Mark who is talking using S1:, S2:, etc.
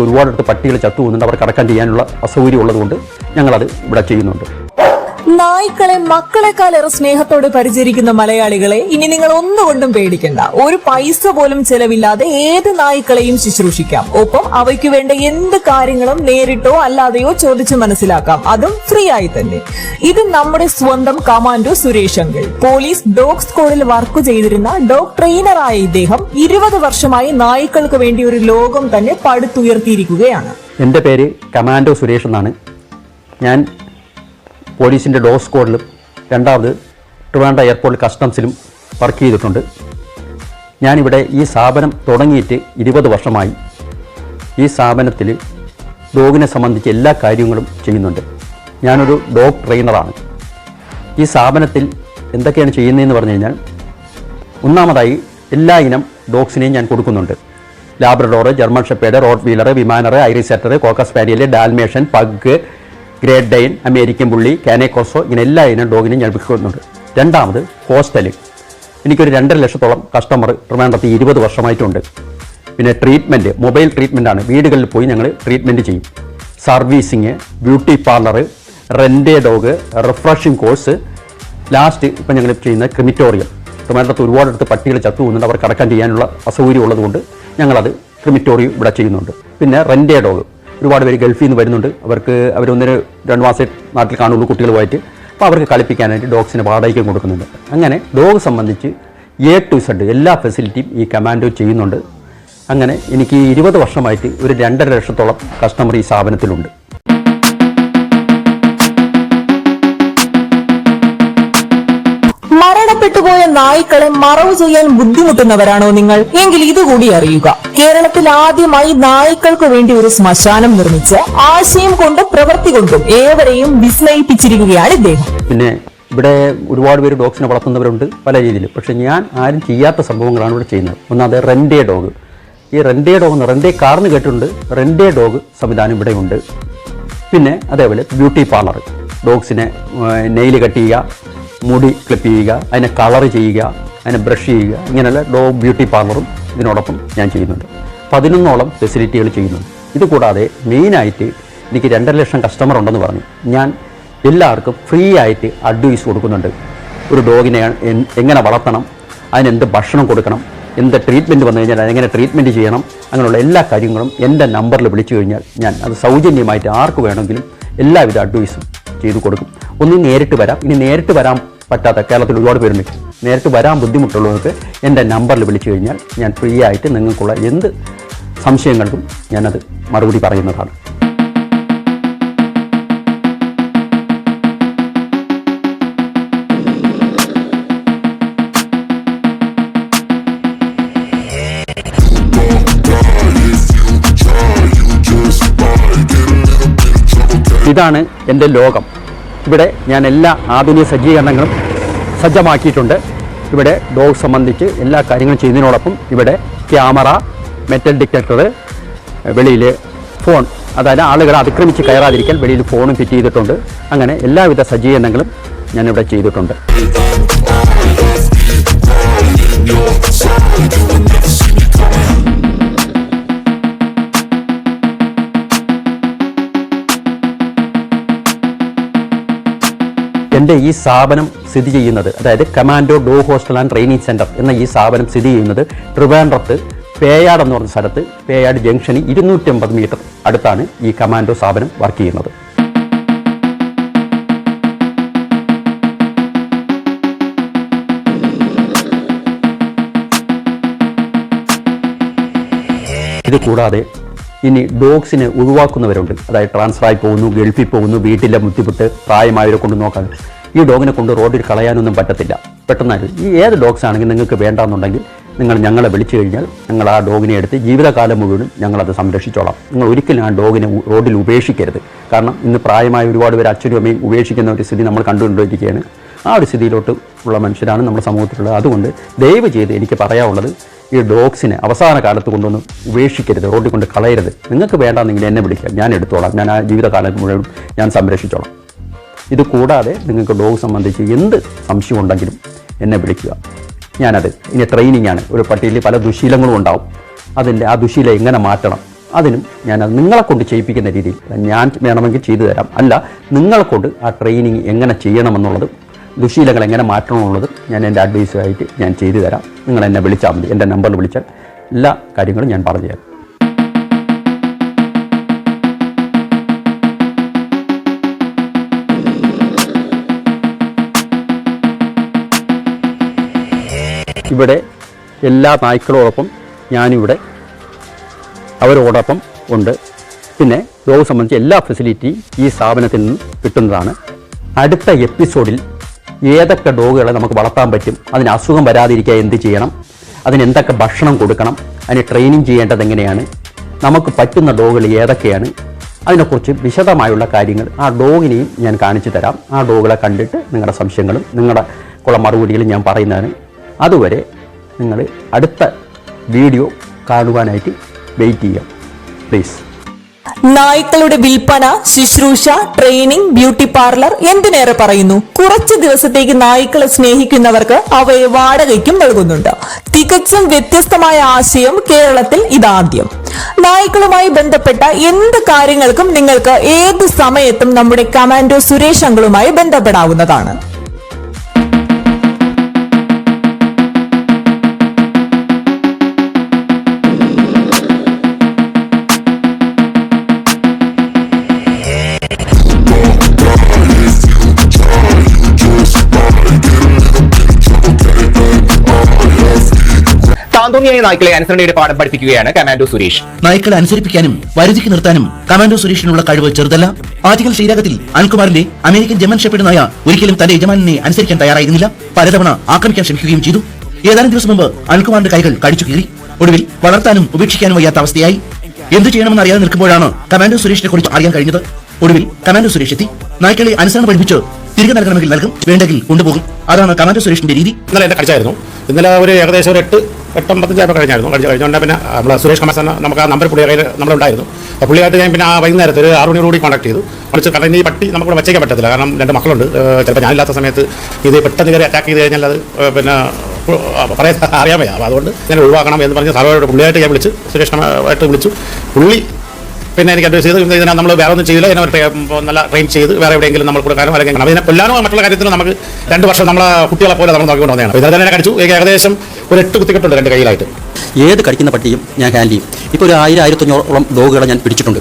S1: ഒരുപാടടുത്ത് പട്ടികൾ ചത്തു പോകുന്നുണ്ട് അവർക്ക് അടക്കം ചെയ്യാനുള്ള അസൗകര്യം ഉള്ളതുകൊണ്ട് ഞങ്ങളത് ഇവിടെ ചെയ്യുന്നുണ്ട്.
S2: നായ്ക്കളെ മക്കളെക്കാളേറെ സ്നേഹത്തോടെ പരിചരിക്കുന്ന മലയാളികളെ ഇനി നിങ്ങൾ ഒന്നുകൊണ്ടും പേടിക്കണ്ട. ഒരു പൈസ പോലും ചെലവില്ലാതെ ഏത് നായ്ക്കളെയും ശുശ്രൂഷിക്കാം. ഒപ്പം അവയ്ക്ക് വേണ്ട എന്ത് കാര്യങ്ങളും നേരിട്ടോ അല്ലാതെയോ ചോദിച്ചു മനസ്സിലാക്കാം. അതും ഫ്രീ ആയി തന്നെ. ഇത് നമ്മുടെ സ്വന്തം commando Suresh uncle. Police dog സ്കൂളിൽ വർക്ക് ചെയ്തിരുന്ന ഡോഗ് ട്രെയിനറായ ഇദ്ദേഹം ഇരുപത് വർഷമായി നായ്ക്കൾക്ക് വേണ്ടി ഒരു ലോകം തന്നെ പടുത്തുയർത്തിയിരിക്കുകയാണ്.
S1: എന്റെ പേര് കമാൻഡോ സുരേഷ് എന്നാണ്. ഞാൻ പോലീസിന്റെ ഡോ സ്ക്വാഡിലും രണ്ടാമത് ട്രിവാൻഡ്ര എയർപോർട്ട് കസ്റ്റംസിലും വർക്ക് ചെയ്തിട്ടുണ്ട്. ഞാനിവിടെ ഈ സ്ഥാപനം തുടങ്ങിയിട്ട് ഇരുപത് വർഷമായി. ഈ സ്ഥാപനത്തിൽ ഡോഗിനെ സംബന്ധിച്ച് എല്ലാ കാര്യങ്ങളും ചെയ്യുന്നുണ്ട്. ഞാനൊരു ഡോഗ് ട്രെയിനറാണ്. ഈ സ്ഥാപനത്തിൽ എന്തൊക്കെയാണ് ചെയ്യുന്നതെന്ന് പറഞ്ഞു കഴിഞ്ഞാൽ ഒന്നാമതായി എല്ലാ ഇനം ഡോഗ്സിനെയും ഞാൻ കൊടുക്കുന്നുണ്ട്. Labrador German shepherd rottweiler Weimaraner Irish setter cocker spaniel Dalmatian pug great Dane American bully cane corso ഇങ്ങനെ എല്ലാ ഇനം ഡോഗിനെയും ഞാൻ വിൽക്കുന്നുണ്ട്. രണ്ടാമത് ഹോസ്റ്റൽ എനിക്കൊരു രണ്ടര ലക്ഷത്തോളം കസ്റ്റമർ ട്രിവാൻഡ്രത്ത് ഇരുപത് വർഷമായിട്ടുണ്ട്. പിന്നെ ട്രീറ്റ്മെന്റ് മൊബൈൽ ട്രീറ്റ്മെന്റാണ് വീടുകളിൽ പോയി ഞങ്ങൾ ട്രീറ്റ്മെന്റ് ചെയ്യും. സർവീസിങ് ബ്യൂട്ടി പാർലർ റെൻഡേ ഡോഗ് റിഫ്രഷിംഗ് കോഴ്സ് ലാസ്റ്റ് ഇപ്പം ഞങ്ങൾ ചെയ്യുന്ന ക്രിമിറ്റോറിയം ട്രിവാൻഡ്രത്ത് ഒരുപാടടുത്ത് പട്ടികൾ ചത്തു പോകുന്നുണ്ട്. അവർക്ക് അടക്കം ചെയ്യാനുള്ള അസൗകര്യം ഉള്ളതുകൊണ്ട് ഞങ്ങളത് ക്രിമിറ്റോറിയം ഇവിടെ ചെയ്യുന്നുണ്ട്. പിന്നെ റെൻഡേ ഡോഗ് ഒരുപാട് പേര് ഗൾഫിൽ നിന്ന് വരുന്നുണ്ട്. അവർക്ക് അവർ ഒന്നര രണ്ട് മാസം നാട്ടിൽ കാണുള്ളൂ കുട്ടികളുമായിട്ട്. അപ്പോൾ അവർക്ക് കളിപ്പിക്കാനായിട്ട് ഡോഗ്സിന് വാടകയ്ക്കും കൊടുക്കുന്നുണ്ട്. അങ്ങനെ ഡോഗ് സംബന്ധിച്ച് എ ടു സെഡ് എല്ലാ ഫെസിലിറ്റിയും ഈ കമാൻഡോ ചെയ്യുന്നുണ്ട്. അങ്ങനെ എനിക്ക് ഇരുപത് വർഷമായിട്ട് ഒരു രണ്ടര ലക്ഷത്തോളം കസ്റ്റമർ ഈ സ്ഥാപനത്തിലുണ്ട്.
S2: മരണപ്പെട്ടുപോയ നായ്ക്കളെ മറവ് ചെയ്യാൻ ബുദ്ധിമുട്ടുന്നവരാണോ നിങ്ങൾ? എങ്കിൽ ഇതുകൂടി അറിയുക. കേരളത്തിൽ ആദ്യമായി നായ്ക്കൾക്ക് വേണ്ടി ഒരു ശ്മശാനം നിർമ്മിച്ച് ആശയം കൊണ്ടും പ്രവൃത്തി കൊണ്ടും ഏവരെയും വിസ്മയിപ്പിച്ചിരിക്കുകയാണ് ഇദ്ദേഹം.
S1: പിന്നെ ഇവിടെ ഒരുപാട് പേര് ഡോഗ്സിനെ വളർത്തുന്നവരുണ്ട് പല രീതിയിൽ പക്ഷെ ഞാൻ ആരും ചെയ്യാത്ത സംഭവങ്ങളാണ് ഇവിടെ ചെയ്യുന്നത്. ഒന്നാമത് റെൻഡേ ഡോഗ്. ഈ റെൻഡേ ഡോഗ് എന്ന് റെൻഡേ കാർന്ന് കേട്ടിട്ടുണ്ട്. റെൻഡേ ഡോഗ് സംവിധാനം ഇവിടെ ഉണ്ട്. പിന്നെ അതേപോലെ ബ്യൂട്ടി പാർലർ. ഡോഗ്സിനെ നെയിൽ കട്ട് ചെയ്യുക. മുടി ക്ലിപ്പ് ചെയ്യുക അതിനെ കളർ ചെയ്യുക അതിനെ ബ്രഷ് ചെയ്യുക ഇങ്ങനെയുള്ള ഡോഗ് ബ്യൂട്ടി പാർലറും ഇതിനോടൊപ്പം ഞാൻ ചെയ്യുന്നുണ്ട്. പതിനൊന്നോളം ഫെസിലിറ്റികൾ ചെയ്യുന്നുണ്ട്. ഇത് കൂടാതെ മെയിനായിട്ട് എനിക്ക് രണ്ടര ലക്ഷം കസ്റ്റമർ ഉണ്ടെന്ന് പറഞ്ഞു. ഞാൻ എല്ലാവർക്കും ഫ്രീ ആയിട്ട് അഡ്വൈസ് കൊടുക്കുന്നുണ്ട്. ഒരു ഡോഗിനെ എങ്ങനെ വളർത്തണം അതിനെന്ത് ഭക്ഷണം കൊടുക്കണം എന്ത് ട്രീറ്റ്മെന്റ് വന്നു കഴിഞ്ഞാൽ അതെങ്ങനെ ട്രീറ്റ്മെന്റ് ചെയ്യണം അങ്ങനെയുള്ള എല്ലാ കാര്യങ്ങളും എന്റെ നമ്പറിൽ വിളിച്ചു കഴിഞ്ഞാൽ ഞാൻ അത് സൗജന്യമായിട്ട് ആർക്ക് വേണമെങ്കിലും എല്ലാവിധ അഡ്വൈസും ചെയ്തു കൊടുക്കും. ഒന്ന് നേരിട്ട് വരാം. ഇനി നേരിട്ട് വരാൻ പറ്റാത്ത കേരളത്തിൽ ഒരുപാട് പേരുണ്ട്. നേരിട്ട് വരാൻ ബുദ്ധിമുട്ടുള്ളവർക്ക് എന്റെ നമ്പറിൽ വിളിച്ചു കഴിഞ്ഞാൽ ഞാൻ ഫ്രീ ആയിട്ട് നിങ്ങൾക്കുള്ള എന്ത് സംശയങ്ങൾക്കും ഞാനത് മറുപടി പറയുന്നതാണ്. ഇതാണ് എന്റെ ലോകം. ഇവിടെ ഞാൻ എല്ലാ ആധുനിക സജ്ജീകരണങ്ങളും സജ്ജമാക്കിയിട്ടുണ്ട്. ഇവിടെ ഡോഗ് സംബന്ധിച്ച് എല്ലാ കാര്യങ്ങളും ചെയ്യുന്നതിനോടൊപ്പം ഇവിടെ ക്യാമറ മെറ്റൽ ഡിറ്റക്ടർ വെളിയിൽ ഫോൺ അതായത് ആളുകളെ അതിക്രമിച്ച് കയറാതിരിക്കാൻ വെളിയിൽ ഫോണും ഫിറ്റ് ചെയ്തിട്ടുണ്ട്. അങ്ങനെ എല്ലാവിധ സജ്ജീകരണങ്ങളും ഞാനിവിടെ ചെയ്തിട്ടുണ്ട്. എന്റെ ഈ സ്ഥാപനം സ്ഥിതി ചെയ്യുന്നത് അതായത് commando dog hostel and training centre എന്ന ഈ സ്ഥാപനം സ്ഥിതി ചെയ്യുന്നത് ട്രിവാൻഡ്രത്ത് പേയാട് എന്ന് പറഞ്ഞ സ്ഥലത്ത് പേയാട് ജംഗ്ഷന് ഇരുന്നൂറ്റമ്പത് മീറ്റർ അടുത്താണ് ഈ കമാൻഡോ സ്ഥാപനം വർക്ക് ചെയ്യുന്നത്. ഇത് കൂടാതെ ഇനി ഡോഗ്സിനെ ഒഴിവാക്കുന്നവരുണ്ട്. അതായത് ട്രാൻസ്ഫർ ആയി പോകുന്നു ഗൾഫിൽ പോകുന്നു വീട്ടിലെ ബുദ്ധിമുട്ട് പ്രായമായവരെ കൊണ്ട് നോക്കാൻ ഈ ഡോഗിനെ കൊണ്ട് റോഡിൽ കളയാനൊന്നും പറ്റത്തില്ല. പെട്ടെന്നായി. ഈ ഏത് ഡോഗ്സ് ആണെങ്കിൽ നിങ്ങൾക്ക് വേണ്ടാന്നുണ്ടെങ്കിൽ നിങ്ങൾ ഞങ്ങളെ വിളിച്ചു കഴിഞ്ഞാൽ ഞങ്ങൾ ആ ഡോഗിനെ എടുത്ത് ജീവിതകാലം മുഴുവനും ഞങ്ങളത് സംരക്ഷിച്ചോളാം. നിങ്ങൾ ഒരിക്കലും ആ ഡോഗിനെ റോഡിൽ ഉപേക്ഷിക്കരുത്. കാരണം ഇന്ന് പ്രായമായ ഒരുപാട് പേര് അച്ഛനും അമ്മയും ഉപേക്ഷിക്കുന്ന ഒരു സ്ഥിതി നമ്മൾ കണ്ടുകൊണ്ടിരിക്കുകയാണ്. ആ ഒരു സ്ഥിതിയിലോട്ട് ഉള്ള മനുഷ്യരാണ് നമ്മുടെ സമൂഹത്തിലുള്ളത്. അതുകൊണ്ട് ദയവ് ചെയ്ത് എനിക്ക് പറയാനുള്ളത് ഈ ഡോഗ്സിനെ അവസാന കാലത്ത് കൊണ്ടൊന്ന് ഉപേക്ഷിക്കരുത് റോഡിൽ കൊണ്ട് കളയരുത്. നിങ്ങൾക്ക് വേണ്ടാന്നെങ്കിൽ എന്നെ വിളിക്കാം. ഞാൻ എടുത്തോളാം. ഞാൻ ആ ജീവിതകാലം മുഴുവൻ ഞാൻ സംരക്ഷിച്ചോളാം. ഇത് കൂടാതെ നിങ്ങൾക്ക് ഡോഗ് സംബന്ധിച്ച് എന്ത് സംശയം ഉണ്ടെങ്കിലും എന്നെ വിളിക്കുക. ഞാനത് ഇനി ട്രെയിനിങ് ആണ്. ഒരു പട്ടിയിൽ പല ദുശീലങ്ങളും ഉണ്ടാവും. അതിന്റെ ആ ദുശീലം എങ്ങനെ മാറ്റണം? അതിനും ഞാൻ അത് നിങ്ങളെ കൊണ്ട് ചെയ്യിപ്പിക്കുന്ന രീതിയിൽ ഞാൻ വേണമെങ്കിൽ ചെയ്തു തരാം. അല്ല നിങ്ങളെ കൊണ്ട് ആ ട്രെയിനിങ് എങ്ങനെ ചെയ്യണമെന്നുള്ളത് ദുശീലങ്ങൾ എങ്ങനെ മാറ്റണമെന്നുള്ളത് ഞാൻ എന്റെ അഡ്വൈസായിട്ട് ഞാൻ ചെയ്തു തരാം. നിങ്ങൾ എന്നെ വിളിച്ചാൽ മതി. എന്റെ നമ്പറിൽ വിളിച്ചാൽ എല്ലാ കാര്യങ്ങളും ഞാൻ പറഞ്ഞു തരാം. ഇവിടെ എല്ലാ നായ്ക്കളോടൊപ്പം ഞാനിവിടെ അവരോടൊപ്പം ഉണ്ട്. പിന്നെ രോഗം സംബന്ധിച്ച എല്ലാ ഫെസിലിറ്റിയും ഈ സ്ഥാപനത്തിൽ നിന്ന് കിട്ടുന്നതാണ്. അടുത്ത എപ്പിസോഡിൽ ഏതൊക്കെ ഡോഗുകളെ നമുക്ക് വളർത്താൻ പറ്റും അതിന് അസുഖം വരാതിരിക്കാൻ എന്ത് ചെയ്യണം അതിന് എന്തൊക്കെ ഭക്ഷണം കൊടുക്കണം അതിന് ട്രെയിനിങ് ചെയ്യേണ്ടത് എങ്ങനെയാണ് നമുക്ക് പറ്റുന്ന ഡോഗുകൾ ഏതൊക്കെയാണ് അതിനെക്കുറിച്ച് വിശദമായുള്ള കാര്യങ്ങൾ ആ ഡോഗിനെയും ഞാൻ കാണിച്ചു തരാം. ആ ഡോഗുകളെ കണ്ടിട്ട് നിങ്ങളുടെ സംശയങ്ങളും നിങ്ങളുടെ കുള മറുപടികളും ഞാൻ പറയുന്നതാണ്. അതുവരെ നിങ്ങൾ അടുത്ത വീഡിയോ കാണുവാനായിട്ട് വെയിറ്റ് ചെയ്യാം. പ്ലീസ്
S2: നായ്ക്കളുടെ വിൽപ്പന ശുശ്രൂഷ ട്രെയിനിങ് ബ്യൂട്ടി പാർലർ എന്തിനേറെ പറയുന്നു? കുറച്ച് ദിവസത്തേക്ക് നായ്ക്കളെ സ്നേഹിക്കുന്നവർക്ക് അവയെ വാടകയ്ക്കും നൽകുന്നുണ്ട്. തികച്ചും വ്യത്യസ്തമായ ആശയം കേരളത്തിൽ ഇതാദ്യം. നായ്ക്കളുമായി ബന്ധപ്പെട്ട എന്ത് കാര്യങ്ങൾക്കും നിങ്ങൾക്ക് ഏത് സമയത്തും നമ്മുടെ കമാൻഡോ സുരേഷ് അങ്കളുമായി ബന്ധപ്പെടാവുന്നതാണ്.
S3: താന്തോന്നിയായ നായ്ക്കളെ അനുസരണയുടെ പാഠം പഠിപ്പിക്കുകയാണ് കമാൻഡോ സുരേഷ്.
S4: നായ്ക്കളെ അനുസരിപ്പിക്കാനും വരുതിക്ക് നിർത്താനും കമാൻഡോ സുരേഷിനുള്ള കഴിവ് ചെറുതല്ല. ആദ്യകാല ശ്രീരാഗത്തിൽ അനിൽകുമാറിന്റെ അമേരിക്കൻ ജമൻ ഷെപ്പേഡ് നായ ഒരിക്കലും തന്റെ യജമാനെ അനുസരിക്കാൻ തയ്യാറായിരുന്നില്ല. പലതവണ ആക്രമിക്കാൻ ശ്രമിക്കുകയും ചെയ്തു. ഏതാനും ദിവസം മുമ്പ് അനിൽകുമാറിന്റെ കൈകൾ കടിച്ചു കീറി. ഒടുവിൽ വളർത്താനും ഉപേക്ഷിക്കാനും വയ്യാത്ത അവസ്ഥയായി. എന്തു ചെയ്യണമെന്ന് അറിയാതെ നിൽക്കുമ്പോഴാണ് കമാൻഡോ സുരേഷിനെ കുറിച്ച് അറിയാൻ കഴിഞ്ഞത്? ഒടുവിൽ കമാൻഡോ സുരേഷ് എത്തി. നായ്ക്കളെ അനുസരണം പഠിപ്പിച്ച് തിരികെ നൽകണമെങ്കിൽ നൽകും. വേണ്ടെങ്കിൽ കൊണ്ടുപോകും. അതാണ് കമാൻഡോ സുരേഷിന്റെ രീതി.
S5: ഇന്നലെ എന്നെ കഴിച്ചായിരുന്നു ഇന്നലെ ഒരു ഏകദേശം ഒരു എട്ട് എട്ടമ്പത്തഞ്ചായപ്പോൾ കഴിഞ്ഞായിരുന്നു കഴിഞ്ഞ കഴിഞ്ഞുകൊണ്ട് പിന്നെ നമ്മളെ സുരേഷ് കമാസ് എന്ന നമുക്ക് ആ നമ്പർ പുള്ളിയായി കയ്യിൽ നമ്മളുണ്ടായിരുന്നു. അപ്പോൾ പുള്ളിയായിട്ട് ഞാൻ പിന്നെ ആ വൈകുന്നേരത്ത് ഒരു ആറ് മണിയോടുകൂടി കോൺടാക്ട് ചെയ്തു. വിളിച്ച് കാരണം ഈ പട്ടി നമുക്ക് വെച്ചേക്കാൻ പറ്റത്തില്ല. കാരണം രണ്ട് മക്കളുണ്ട്. ചിലപ്പോൾ ഞാനില്ലാത്ത സമയത്ത് ഇത് പെട്ടെന്ന് കയറി അറ്റാക്ക് ചെയ്ത് കഴിഞ്ഞാൽ അത് പിന്നെ പറയാൻ അറിയാൻ വയ്യ അപ്പോൾ അതുകൊണ്ട് ഞാൻ ഒഴിവാക്കണം എന്ന് പറഞ്ഞ് സാറോട് പുള്ളിയായിട്ട് ഞാൻ വിളിച്ചു സുരേഷ് വിളിച്ചു. പുള്ളി പിന്നെ എനിക്ക് അഡ്വൈസ് ചെയ്ത് ഇതിനാ നമ്മൾ വേറെ ഒന്നും ചെയ്യില്ല. ഇതിനെ നല്ല ട്രെയിൻ ചെയ്ത് വേറെ എവിടെയെങ്കിലും നമ്മൾ കൊടുക്കാനും അല്ലെങ്കിൽ അതിനെ കൊല്ലാനോ മറ്റുള്ള കാര്യത്തിന് നമുക്ക് രണ്ട് വർഷം നമ്മളെ കുട്ടികളെ പോലെ നമ്മൾ നോക്കിക്കൊണ്ട് വന്നതാണ്. ഇതിനെ തന്നെ കടിച്ചു. ഏകദേശം ഒരു എട്ട് കുത്തിക്കെട്ടുണ്ട് രണ്ട് കയ്യിലായിട്ട്.
S1: ഏത് കടിക്കുന്ന പട്ടിയും ഞാൻ ഹാൻഡിൽ ചെയ്യും. ഇപ്പോൾ ഒരു ആയിരം ആയിരത്തഞ്ഞൂറോളം ഡോഗുകളെ ഞാൻ പിടിച്ചിട്ടുണ്ട്.